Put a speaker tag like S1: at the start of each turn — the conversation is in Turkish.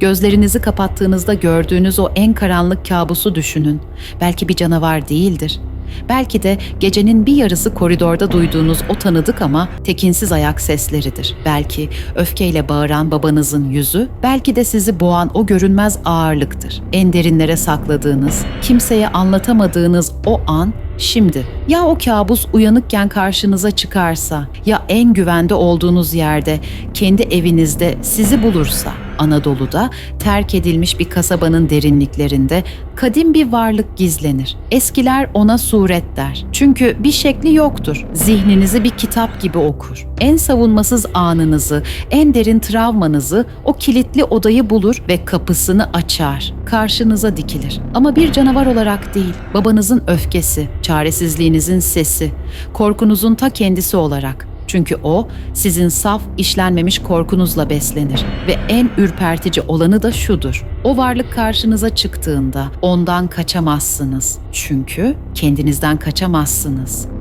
S1: Gözlerinizi kapattığınızda gördüğünüz o en karanlık kabusu düşünün. Belki bir canavar değildir. Belki de gecenin bir yarısı koridorda duyduğunuz o tanıdık ama tekinsiz ayak sesleridir. Belki öfkeyle bağıran babanızın yüzü, belki de sizi boğan o görünmez ağırlıktır. En derinlere sakladığınız, kimseye anlatamadığınız o an Şimdi ya o kabus uyanıkken karşınıza çıkarsa ya en güvende olduğunuz yerde kendi evinizde sizi bulursa Anadolu'da terk edilmiş bir kasabanın derinliklerinde kadim bir varlık gizlenir. Eskiler ona suret der. Çünkü bir şekli yoktur. Zihninizi bir kitap gibi okur. En savunmasız anınızı, en derin travmanızı o kilitli odayı bulur ve kapısını açar. Karşınıza dikilir. Ama bir canavar olarak değil, babanızın öfkesi, çaresizliğinizin sesi, korkunuzun ta kendisi olarak. Çünkü o sizin saf, işlenmemiş korkunuzla beslenir ve en ürpertici olanı da şudur. O varlık karşınıza çıktığında ondan kaçamazsınız. Çünkü kendinizden kaçamazsınız.